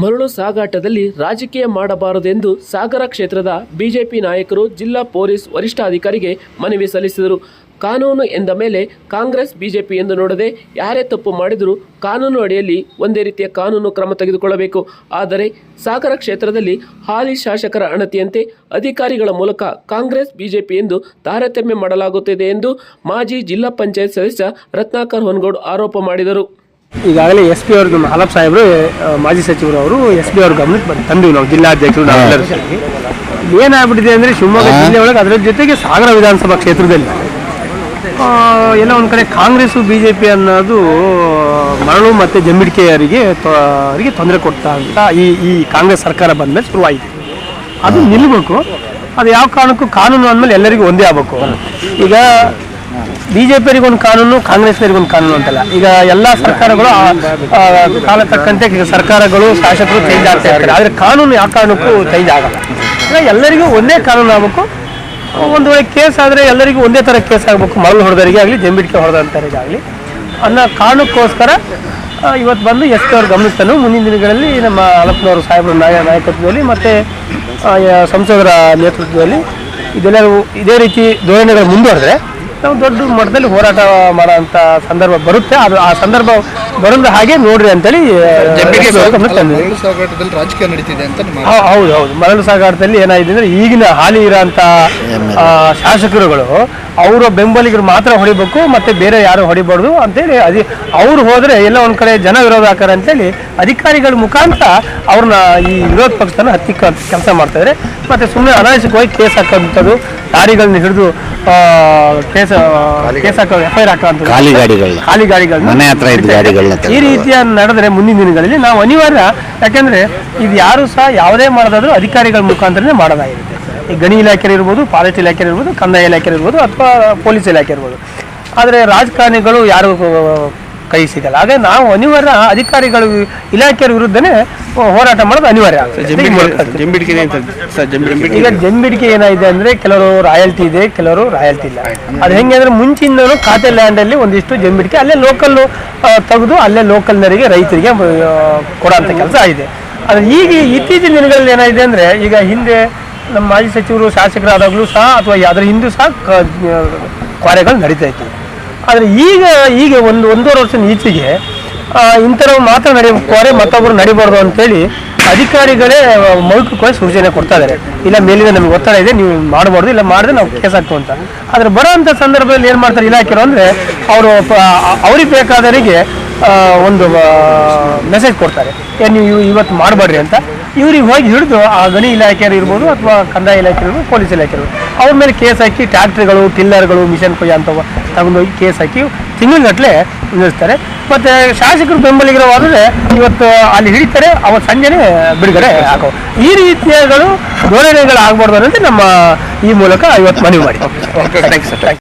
ಮರಳು ಸಾಗಾಟದಲ್ಲಿ ರಾಜಕೀಯ ಮಾಡಬಾರದೆಂದು ಸಾಗರ ಕ್ಷೇತ್ರದ ಬಿಜೆಪಿ ನಾಯಕರು ಜಿಲ್ಲಾ ಪೊಲೀಸ್ ವರಿಷ್ಠಾಧಿಕಾರಿಗೆ ಮನವಿ ಸಲ್ಲಿಸಿದರು. ಕಾನೂನು ಎಂದ ಮೇಲೆ ಕಾಂಗ್ರೆಸ್, ಬಿಜೆಪಿ ಎಂದು ನೋಡದೆ ಯಾರೇ ತಪ್ಪು ಮಾಡಿದರೂ ಕಾನೂನು ಅಡಿಯಲ್ಲಿ ಒಂದೇ ರೀತಿಯ ಕಾನೂನು ಕ್ರಮ ತೆಗೆದುಕೊಳ್ಳಬೇಕು. ಆದರೆ ಸಾಗರ ಕ್ಷೇತ್ರದಲ್ಲಿ ಹಾಲಿ ಶಾಸಕರ ಅಣತಿಯಂತೆ ಅಧಿಕಾರಿಗಳ ಮೂಲಕ ಕಾಂಗ್ರೆಸ್, ಬಿಜೆಪಿ ಎಂದು ತಾರತಮ್ಯ ಮಾಡಲಾಗುತ್ತಿದೆ ಎಂದು ಮಾಜಿ ಜಿಲ್ಲಾ ಪಂಚಾಯತ್ ಸದಸ್ಯ ರತ್ನಾಕರ್ ಹೊನಗೌಡ್ ಆರೋಪ ಮಾಡಿದರು. ಈಗಾಗಲೇ ಎಸ್ ಪಿ ಅವ್ರ ಹಲಪ್ ಸಾಹೇಬರು ಮಾಜಿ ಸಚಿವರು ಅವರು ಎಸ್ ಪಿ ಅವ್ರ ಗಮನಕ್ಕೆ ತಂದಿವಿ ನಾವು ಜಿಲ್ಲಾಧ್ಯಕ್ಷರು ನಾವೆಲ್ಲರೂ ಸೇರಿ. ಏನಾಗ್ಬಿಟ್ಟಿದೆ ಅಂದ್ರೆ ಶಿವಮೊಗ್ಗ ಜಿಲ್ಲೆ ಒಳಗೆ ಅದರ ಜೊತೆಗೆ ಸಾಗರ ವಿಧಾನಸಭಾ ಕ್ಷೇತ್ರದಲ್ಲಿ. ಏನೋ ಎಲ್ಲ ಒಂದು ಕಡೆ ಕಾಂಗ್ರೆಸ್ ಬಿ ಜೆ ಪಿ ಅನ್ನೋದು ಮರಳು ಮತ್ತೆ ಜಂಬಿಡಿಕೆಯವರಿಗೆ ತೊ- ಅವರಿಗೆ ತೊಂದರೆ ಕೊಡ್ತಾ ಅಂತ ಈ ಈ ಕಾಂಗ್ರೆಸ್ ಸರ್ಕಾರ ಬಂದ ಮೇಲೆ ಶುರುವಾಯಿತು. ಅದು ನಿಲ್ಲಬೇಕು ಅದು ಯಾವ ಕಾರಣಕ್ಕೂ ಕಾನೂನು ಅಂದಮೇಲೆ ಎಲ್ಲರಿಗೂ ಒಂದೇ ಆಗಬೇಕು. ಈಗ ಬಿ ಜೆ ಒಂದು ಕಾನೂನು ಕಾಂಗ್ರೆಸ್ನವರಿಗೊಂದು ಕಾನೂನು ಅಂತಲ್ಲ. ಈಗ ಎಲ್ಲ ಸರ್ಕಾರಗಳು ಕಾಲ ತಕ್ಕಂತೆ ಸರ್ಕಾರಗಳು, ಶಾಸಕರು ಚೇಂಜ್ ಆಗ್ತಾ ಇರ್ತಾರೆ. ಆದರೆ ಕಾನೂನು ಯಾವ ಕಾರಣಕ್ಕೂ ಚೇಂಜ್ ಆಗಲ್ಲ. ಎಲ್ಲರಿಗೂ ಒಂದೇ ಕಾನೂನು ಆಗಬೇಕು. ಒಂದು ವೇಳೆ ಕೇಸ್ ಆದರೆ ಎಲ್ಲರಿಗೂ ಒಂದೇ ಥರ ಕೇಸ್ ಆಗಬೇಕು. ಮರಳು ಹೊಡೆದವರಿಗೆ ಆಗಲಿ, ಜಂಬಿಟ್ಕೆ ಹೊಡೆದಂಥವರಿಗೆ ಆಗಲಿ. ಅನ್ನೋ ಕಾರಣಕ್ಕೋಸ್ಕರ ಇವತ್ತು ಬಂದು ಎಸ್ ಪಿ ಗಮನಿಸ್ತಾನೆ. ಗಮನಕ್ಕೆ ಮುಂದಿನ ದಿನಗಳಲ್ಲಿ ನಮ್ಮ ಅಲಪ್ಪನವರು ಸಾಹೇಬರ ನಾಯ ನಾಯಕತ್ವದಲ್ಲಿ ಮತ್ತು ಸಂಸದರ ನೇತೃತ್ವದಲ್ಲಿ ಇದೆಲ್ಲರೂ ಇದೇ ರೀತಿ ಧೋರಣೆಗಳು ಮುಂದುವರೆದ್ರೆ ನಾವು ದೊಡ್ಡ ಮಟ್ಟದಲ್ಲಿ ಹೋರಾಟ ಮಾಡೋಂಥ ಸಂದರ್ಭ ಬರುತ್ತೆ. ಅದು ಆ ಸಂದರ್ಭ ಬರೋದು ಹಾಗೆ ನೋಡ್ರಿ ಅಂತೇಳಿ ಜನರಿಗೆ ಗಮನಕ್ಕೆ ತಂದಿದ್ದೀವಿ. ಮರಳು ಸಾಗಾಟದಲ್ಲಿ ರಾಜಕೀಯ ನಡೀತಿದೆ ಅಂತ ನಿಮ್ಮ ಹೌ- ಹೌದು ಹೌದು. ಮರಳು ಸಾಗಾಟದಲ್ಲಿ ಏನಾಗಿದೆ ಅಂದ್ರೆ ಈಗಿನ ಹಾಲಿ ಇರೋಂಥ ಆ, ಶಾಸಕರುಗಳು ಅವರ ಬೆಂಬಲಿಗರು ಮಾತ್ರ ಹೊಡಿಬೇಕು ಮತ್ತೆ ಬೇರೆ ಯಾರು ಹೊಡಿಬಾರ್ದು ಅಂತೇಳಿ ಅದಿ ಅವ್ರು ಹೋದ್ರೆ ಎಲ್ಲ ಒಂದ್ ಕಡೆ ಜನ ವಿರೋಧ ಹಾಕಾರ ಅಂತೇಳಿ ಅಧಿಕಾರಿಗಳ ಮುಖಾಂತರ ಅವ್ರನ್ನ ಈ ವಿರೋಧ ಪಕ್ಷನ ಹತ್ತಿಕ್ಕ ಕೆಲಸ ಮಾಡ್ತಾರೆ ಮತ್ತೆ ಸುಮ್ಮನೆ ಅನಾವಶ್ಯಕವಾಗಿ ಕೇಸ್ ಹಾಕೋಂಥದ್ದು ದಾರಿಗಳನ್ನ ಹಿಡಿದು ಕೇಸ್ ಕೇಸ್ ಹಾಕೋ ಎಫ್ ಐ ಆರ್ ಹಾಕೋ ಖಾಲಿ ಗಾಡಿಗಳನ್ನ. ಖಾಲಿ ಗಾಡಿಗಳನ್ನ ಮನೆ ಹತ್ರ ಇದ್ದ ಗಾಡಿಗಳನ್ನ ಈ ರೀತಿಯ ನಡೆದ್ರೆ ಮುಂದಿನ ದಿನಗಳಲ್ಲಿ ನಾವು ಅನಿವಾರ್ಯ. ಯಾಕಂದ್ರೆ ಇದು ಯಾರು ಸಹ ಯಾವುದೇ ಮಾಡೋದಾದ್ರೂ ಅಧಿಕಾರಿಗಳ ಮುಖಾಂತರನೇ ಮಾಡೋದಾಗಿರುತ್ತೆ ಈ ಗಣಿ ಇಲಾಖೆ ಇರ್ಬೋದು ಫಾರೆಸ್ಟ್ ಇಲಾಖೆ ಇರ್ಬೋದು, ಕಂದಾಯ ಇಲಾಖೆ ಇರ್ಬೋದು ಅಥವಾ ಪೊಲೀಸ್ ಇಲಾಖೆ ಇರ್ಬೋದು. ಆದರೆ ರಾಜಕಾರಣಿಗಳು ಯಾರು ಕೈ ಸಿಗಲ್ಲ. ಹಾಗೆ ನಾವು ಅನಿವಾರ್ಯ ಅಧಿಕಾರಿಗಳು ಇಲಾಖೆಯ ವಿರುದ್ಧನೇ ಹೋರಾಟ ಮಾಡೋದು ಅನಿವಾರ್ಯ ಈಗ ಜಂಬಿಡಿಕೆ ಏನಾಗಿದೆ ಅಂದ್ರೆ ಕೆಲವರು ರಾಯಲ್ಟಿ ಇದೆ ಕೆಲವರು ರಾಯಲ್ಟಿ ಇಲ್ಲ. ಅದು ಹೆಂಗೆ ಅಂದ್ರೆ ಮುಂಚಿಂದನು ಖಾತೆ ಲ್ಯಾಂಡ್ ಅಲ್ಲಿ ಒಂದಿಷ್ಟು ಜಂಬಿಡಿಕೆ ಅಲ್ಲೇ ಲೋಕಲ್ ತೆಗೆದು ಅಲ್ಲೇ ಲೋಕಲ್ನರಿಗೆ ರೈತರಿಗೆ ಕೊಡೋಂಥ ಕೆಲಸ ಆಗಿದೆ. ಅದು ಈಗ ಇತ್ತೀಚಿನ ದಿನಗಳಲ್ಲಿ ಏನಾಗಿದೆ ಅಂದ್ರೆ ಈಗ ಹಿಂದೆ ನಮ್ಮ ಮಾಜಿ ಸಚಿವರು ಶಾಸಕರಾದಾಗಲೂ ಸಹ ಅಥವಾ ಅದರ ಹಿಂದೂ ಸಹ ಕಾರ್ಯಗಳು ನಡೀತಾ ಇತ್ತು. ಆದರೆ ಈಗ ಈಗ ಒಂದು, ಒಂದೂವರೆ ವರ್ಷದ ಈಚೆಗೆ ಇಂಥವ್ರು ಮಾತ್ರ ನಡೆಯುತ್ತಾರೆ ಮತ್ತೊಬ್ಬರು ನಡಿಬಾರ್ದು ಅಂತೇಳಿ ಅಧಿಕಾರಿಗಳೇ ಮೌಖಿಕವಾಗಿ ಸೂಚನೆ ಕೊಡ್ತಾ ಇದ್ದಾರೆ ಇಲ್ಲ ಮೇಲಿನ ನಮಗೆ ಒತ್ತಡ ಇದೆ, ನೀವು ಮಾಡಬಾರ್ದು, ಇಲ್ಲ ಮಾಡಿದ್ರೆ ನಾವು ಕೇಸ್ ಹಾಕ್ತು ಅಂತ. ಆದ್ರೆ ಬರೋ ಸಂದರ್ಭದಲ್ಲಿ ಏನು ಮಾಡ್ತಾರೆ ಇಲಾಖೆರು ಅಂದರೆ, ಅವರು ಅವ್ರಿಗೆ ಬೇಕಾದವರಿಗೆ ಒಂದು ಮೆಸೇಜ್ ಕೊಡ್ತಾರೆ. ಏನು ನೀವು ಇವತ್ತು ಮಾಡಬೇಡ್ರಿ ಅಂತ. ಇವ್ರಿಗೆ ಹೋಗಿ ಹಿಡಿದು ಆ ಗಣಿ ಇಲಾಖೆಯವರು ಇರ್ಬೋದು ಅಥವಾ ಕಂದಾಯ ಇಲಾಖೆ ಇರ್ಬೋದು ಪೊಲೀಸ್ ಇಲಾಖೆ ಇರ್ಬೋದು ಅವ್ರ ಮೇಲೆ ಕೇಸ್ ಹಾಕಿ ಟ್ರ್ಯಾಕ್ಟ್ರಿಗಳು, ಟಿಲ್ಲರ್ಗಳು, ಮಿಷನ್ ಕೊಯ್ಯ ಅಂತ ತಗೊಂಡೋಗಿ ಕೇಸ್ ಹಾಕಿ ತಿಂಗಳಗಟ್ಟಲೆ ನಿಲ್ಲಿಸ್ತಾರೆ. ಮತ್ತು ಶಾಸಕರು ಬೆಂಬಲಿಗರವಾದರೆ ಇವತ್ತು ಅಲ್ಲಿ ಹಿಡಿತಾರೆ, ಅವತ್ತು ಸಂಜೆನೆ ಬಿಡುಗಡೆ ಹಾಕೋ ಈ ರೀತಿಯಗಳು ಧೋರಣೆಗಳು ಆಗ್ಬಾರ್ದು ಅನ್ನೋದು ನಮ್ಮ ಈ ಮೂಲಕ ಇವತ್ತು ಮನವಿ ಮಾಡಿ